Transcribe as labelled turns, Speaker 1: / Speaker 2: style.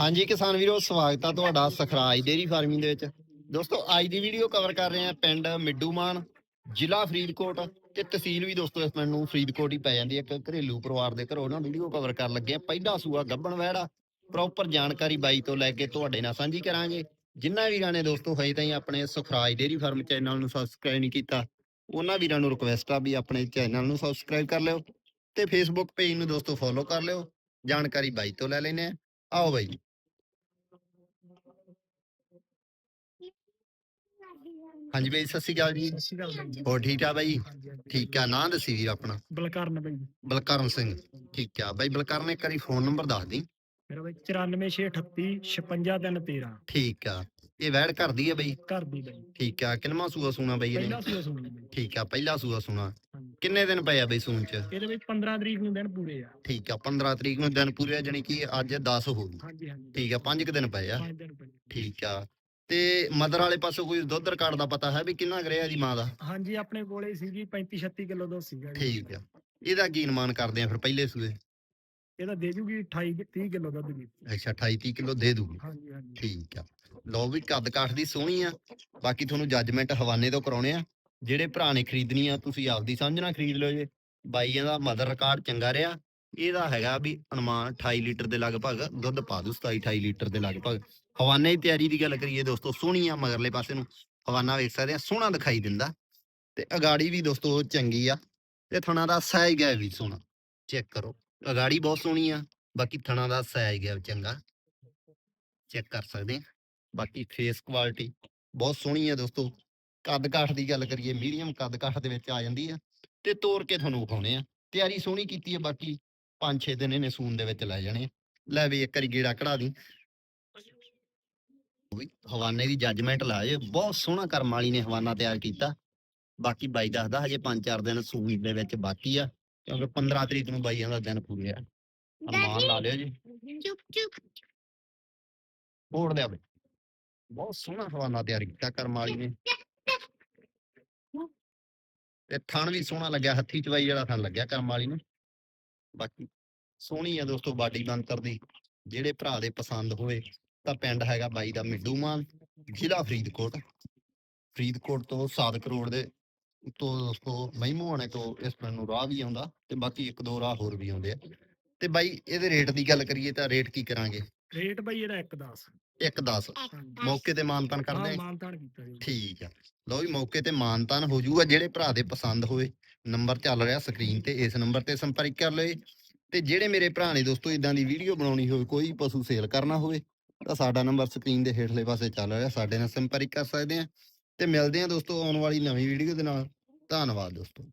Speaker 1: ਹਾਂਜੀ ਕਿਸਾਨ ਵੀਰੋ, ਸਵਾਗਤ ਆ ਤੁਹਾਡਾ ਸਖਰਾਜ ਡੇਰੀ ਫਾਰਮਿੰਗ ਦੇ ਵਿੱਚ। ਦੋਸਤੋ, ਅੱਜ ਦੀ ਵੀਡੀਓ ਕਵਰ ਕਰ ਰਹੇ ਆ ਪਿੰਡ ਮਿੱਡੂਮਾਨ, ਜ਼ਿਲ੍ਹਾ ਫਰੀਦਕੋਟ ਤੇ ਤਹਿਸੀਲ ਵੀ ਦੋਸਤੋ ਇਸ ਪਿੰਡ ਨੂੰ ਫਰੀਦਕੋਟ ਹੀ ਪੈ ਜਾਂਦੀ ਹੈ। ਇੱਕ ਘਰੇਲੂ ਪਰਿਵਾਰ ਦੇ ਘਰੋਂ ਨਾ ਵੀਡੀਓ ਕਵਰ ਕਰਨ ਲੱਗੇ ਆ ਪਹਿਲਾ ਸੂਆ ਗੱਬਣ ਵਹਿੜਾ ਪ੍ਰੋਪਰ ਜਾਣਕਾਰੀ ਬਾਈ ਤੋਂ ਲੈ ਕੇ ਤੁਹਾਡੇ ਨਾਲ ਸਾਂਝੀ ਕਰਾਂਗੇ। ਜਿਨ੍ਹਾਂ ਵੀਰਾਂ ਨੇ ਦੋਸਤੋ ਹਜੇ ਤਾਈਂ ਆਪਣੇ ਸੁਖਰਾਜ ਡੇਰੀ ਫਾਰਮ ਚੈਨਲ ਨੂੰ ਸਬਸਕ੍ਰਾਈਬ ਨਹੀਂ ਕੀਤਾ, ਉਹਨਾਂ ਵੀਰਾਂ ਨੂੰ ਰਿਕਵੈਸਟ ਆ ਵੀ ਆਪਣੇ ਚੈਨਲ ਨੂੰ ਸਬਸਕ੍ਰਾਈਬ ਕਰ ਲਿਓ ਤੇ ਫੇਸਬੁੱਕ ਪੇਜ ਨੂੰ ਦੋਸਤੋ ਫੋਲੋ ਕਰ ਲਿਓ। ਜਾਣਕਾਰੀ ਬਾਈ ਤੋਂ ਲੈ ਲੈਨੇ ਆ ਆਓ ਬਾਈ ਜੀ। ਹਾਂਜੀ ਬਾਈ ਸਤਿ ਸ਼੍ਰੀ ਅਕਾਲ ਜੀ।
Speaker 2: ਸਤਿ ਸ਼੍ਰੀ ਅਕਾਲ ਬਾਈ
Speaker 1: ਹੋਰ ਠੀਕ ਆ ਬਾਈ?
Speaker 2: ਹਾਂਜੀ, ਹਾਂਜੀ।
Speaker 1: ਠੀਕ ਆ ਨਾਂ ਦੱਸੀ ਵੀਰ ਆਪਣਾ।
Speaker 2: ਬਲਕਰਨ ਬਾਈ।
Speaker 1: ਬਲਕਰਨ ਸਿੰਘ ਠੀਕ ਆ। ਬਾਈ ਬਲਕਰਨ ਇੱਕ ਵਾਰੀ ਫੋਨ ਨੰਬਰ ਦੱਸ ਦੀ।
Speaker 2: ਮੇਰਾ ਬਾਈ 94638 56313
Speaker 1: ਠੀਕ ਆ। ਇਹ ਵੈੜ ਕਰਦੀ ਆ ਬਾਈ।
Speaker 2: ਘਰ ਦੀ ਬਾਈ।
Speaker 1: ਠੀਕ ਆ ਕਿੰਨਵਾਂ ਸੂਆ ਸੂਣਾ ਬਾਈ
Speaker 2: ਪਹਿਲਾ
Speaker 1: ਇਹਨੇ
Speaker 2: ਸੂਆ ਸੁਣੀ ਬਾਈ।
Speaker 1: ਠੀਕ ਆ ਪਹਿਲਾ ਸੂਆ ਸੂਣਾ।
Speaker 2: ਹਾਂਜੀ।
Speaker 1: ਕਿੰਨੇ ਦਿਨ ਪਏ ਆ ਬਾਈ ਸੂਣ ਚ?
Speaker 2: ਇਹਦੇ ਵਿੱਚ 15 ਤਰੀਕ ਨੂੰ ਦਿਨ ਪੂਰੇ ਆ।
Speaker 1: ਠੀਕ ਆ 15 ਤਰੀਕ ਨੂੰ ਦਿਨ ਪੂਰੇ ਆ ਜਾਣੀ ਕਿ ਅੱਜ 10 ਹੋ ਗਈ।
Speaker 2: ਹਾਂਜੀ ਹਾਂਜੀ।
Speaker 1: ਠੀਕ ਆ 5 ਕੁ ਦਿਨ ਪਏ ਆ।
Speaker 2: ਪੰਜ ਦਿਨ ਪਏ।
Speaker 1: ਠੀਕ ਆ ਤੇ ਮਦਰ ਵਾਲੇ ਪਾਸੋਂ ਕੋਈ ਦੁੱਧ ਰਿਕਾਰਡ ਦਾ ਪਤਾ ਹੈ ਵੀ ਕਿੰਨਾ ਗਰਿਆ ਦੀ ਮਾਂ ਦਾ?
Speaker 2: ਹਾਂਜੀ ਆਪਣੇ ਕੋਲੇ ਸੀਗੀ 35 36 ਕਿਲੋ ਦੁੱਧ ਸੀਗਾ ਜੀ।
Speaker 1: ਠੀਕ ਆ ਇਹਦਾ ਕੀ ਅਨੁਮਾਨ ਕਰਦੇ ਆ ਫਿਰ ਪਹਿਲੇ ਸੂਏ?
Speaker 2: ਇਹਦਾ ਦੇ ਜੂਗੀ 28 30 ਕਿਲੋ ਦੁੱਧ ਦੀ।
Speaker 1: ਅੱਛਾ 28 30 ਕਿਲੋ ਦੇ ਦੂਗੀ।
Speaker 2: ਹਾਂਜੀ ਹਾਂਜੀ।
Speaker 1: ਠੀਕ ਆ ਲਓ ਵੀ ਕੱਦ ਕਾਠ ਦੀ ਸੋਹਣੀ ਆ ਬਾਕੀ ਤੁਹਾਨੂੰ ਜੱਜਮੈਂਟ ਹਵਾਨੇ ਤੋਂ ਕਰਾਉਣੇ ਆ। ਜਿਹੜੇ ਭਰਾ ਨੇ ਖਰੀਦਣੀ ਆ, ਤੁਸੀਂ ਆਪਦੀ ਸਮਝ ਨਾਲ ਖਰੀਦ ਲਿਓ ਜੇ। ਬਾਈਆਂ ਦਾ ਮਦਰ ਰਿਕਾਰਡ ਚੰਗਾ ਰਿਹਾ। ਇਹਦਾ ਹੈਗਾ ਵੀ ਅਨੁਮਾਨ 28 ਲੀਟਰ ਦੇ ਲਗਭਗ, ਦੁੱਧ ਪਾ ਦੂ 27 28 ਲੀਟਰ ਦੇ ਲਗਭਗ। ਹਵਾਨੇ ਦੀ ਤਿਆਰੀ ਦੀ ਗੱਲ ਕਰੀਏ ਦੋਸਤੋ, ਸੋਹਣੀ ਆ ਮਗਰਲੇ ਪਾਸੇ ਨੂੰ। ਹਵਾਨਾ ਵੇਖ ਸਕਦੇ ਆ, ਸੋਹਣਾ ਦਿਖਾਈ ਦਿੰਦਾ। ਤੇ ਅਗਾੜੀ ਵੀ ਦੋਸਤੋ ਚੰਗੀ ਆ। ਤੇ ਥਣਾ ਦਾ ਸਾਈਜ਼ ਹੈ ਵੀ ਸੋਹਣਾ। ਚੈੱਕ ਕਰੋ। ਅਗਾੜੀ ਬਹੁਤ ਸੋਹਣੀ ਆ, ਬਾਕੀ ਥਣਾ ਦਾ ਸਾਈਜ਼ ਹੈ ਚੰਗਾ। ਚੈੱਕ ਕਰ ਸਕਦੇ ਆ। ਬਾਕੀ ਫੇਸ ਕੁਆਲਿਟੀ ਬਹੁਤ ਸੋਹਣੀ ਆ ਦੋਸਤੋ। ਕੱਦ ਕਾਠ ਦੀ ਗੱਲ ਕਰੀਏ ਮੀਡੀਅਮ ਕੱਦ ਕਾਠ ਦੇ ਵਿੱਚ ਆ ਜਾਂਦੀ ਆ ਤੇ ਤੋੜ ਕੇ ਤੁਹਾਨੂੰ ਵਿਖਾਉਣੇ ਆ। ਤਿਆਰੀ ਸੋਹਣੀ ਕੀਤੀ ਹੈ ਬਾਕੀ 5-6 ਦਿਨ ਇਹਨੇ ਸੂਨ ਦੇ ਵਿੱਚ ਲੈ ਜਾਣੇ। ਲੈ ਵੀ ਇੱਕ ਵਾਰੀ ਗੇੜਾ ਕਢਾ ਦੀ। ਹਵਾਨੇ ਦੀ ਜੱਜਮੈਂਟ ਲਾ ਜੇ ਬਹੁਤ ਸੋਹਣਾ ਕਰਮ ਵਾਲੀ ਨੇ ਹਵਾਨਾ ਤਿਆਰ ਕੀਤਾ। ਬਾਕੀ ਬਾਈ ਦੱਸਦਾ ਹਜੇ 5-4 ਦਿਨ ਸੂਨ ਦੇ ਵਿੱਚ ਬਾਕੀ ਆ ਕਿਉਂਕਿ 15 ਤਰੀਕ ਨੂੰ ਬਾਈਆਂ ਦਾ ਦਿਨ ਪੂਰੇ ਆ। ਅਰਮਾਨ ਲਾ ਲਿਓ ਜੀ।
Speaker 3: ਚੁੱਪ ਚੁੱਪ।
Speaker 1: ਮੋੜ ਲਿਆ ਬਈ। ਬਹੁਤ ਸੋਹਣਾ ਹਵਾਨਾ ਤਿਆਰ ਕੀਤਾ ਕਰਮ ਵਾਲੀ ਨੇ। ਤੇ ਥਣ ਵੀ ਸੋਹਣਾ ਲੱਗਿਆ, ਹੱਥੀ ਚਵਾਈ ਜਿਹੜਾ ਥਣ ਲੱਗਿਆ ਕਰਮ ਵਾਲੀ ਨੂੰ। ਬਾਕੀ ਸੋਹਣੀ ਆ ਦੋਸਤੋ ਬਾਡੀ ਬੰਤਰ ਦੀ, ਜਿਹੜੇ ਭਰਾ ਦੇ ਪਸੰਦ ਹੋਵੇ ਤਾਂ ਪਿੰਡ ਹੈਗਾ ਬਾਈ ਦਾ ਮਿੱਡੂਮਾਨ ਜ਼ਿਲ੍ਹਾ ਫਰੀਦਕੋਟ। ਫਰੀਦਕੋਟ ਤੋਂ 7 ਕਰੋੜ ਦੇ ਤੋਂ ਦੋਸਤੋ ਮਹਿਮੂਆਣੇ ਤੋਂ ਇਸ ਪਿੰਡ ਨੂੰ ਰਾਹ ਵੀ ਆਉਂਦਾ ਤੇ ਬਾਕੀ ਇੱਕ ਦੋ ਰਾਹ ਹੋਰ ਵੀ ਆਉਂਦੇ ਆ। ਤੇ ਬਾਈ ਇਹਦੇ ਰੇਟ ਦੀ ਗੱਲ ਕਰੀਏ ਤਾਂ ਰੇਟ ਕੀ ਕਰਾਂਗੇ?
Speaker 2: ਰੇਟ ਬਾਈ ਇਹਦਾ 1.10
Speaker 1: ਇੱਕ 10 ਮੌਕੇ ਤੇ ਮਾਨਤਾਨ ਕਰਦੇ
Speaker 2: ਹਾਂ ਮਾਨਤਾਨ ਕੀਤਾ ਜੀ।
Speaker 1: ਠੀਕ ਆ। ਲਓ ਵੀ ਮੌਕੇ ਤੇ ਮਾਨਤਾਨ ਹੋ ਜਾਊਗਾ ਜਿਹੜੇ ਭਰਾ ਦੇ ਪਸੰਦ ਹੋਵੇ ਨੰਬਰ ਚੱਲ ਰਿਹਾ ਸਕਰੀਨ ਤੇ ਇਸ ਨੰਬਰ ਤੇ ਸੰਪਰਕ ਕਰ ਲਓ ਜੀ। ਤੇ ਜਿਹੜੇ ਮੇਰੇ ਭਰਾ ਨੇ ਦੋਸਤੋ ਇਦਾਂ ਦੀ ਵੀਡੀਓ ਬਣਾਉਣੀ ਹੋਵੇ ਕੋਈ ਪਸ਼ੂ ਸੇਲ ਕਰਨਾ ਹੋਵੇ ਤਾਂ ਸਾਡਾ ਨੰਬਰ ਸਕਰੀਨ ਦੇ ਹੇਠਲੇ ਪਾਸੇ ਚੱਲ ਰਿਹਾ। ਸਾਡੇ ਨਾਲ ਸੰਪਰਕ ਕਰ ਸਕਦੇ ਆ। ਤੇ ਮਿਲਦੇ ਆ ਦੋਸਤੋ ਆਉਣ ਵਾਲੀ ਨਵੀਂ ਵੀਡੀਓ ਦੇ ਨਾਲ। ਧੰਨਵਾਦ ਦੋਸਤੋ।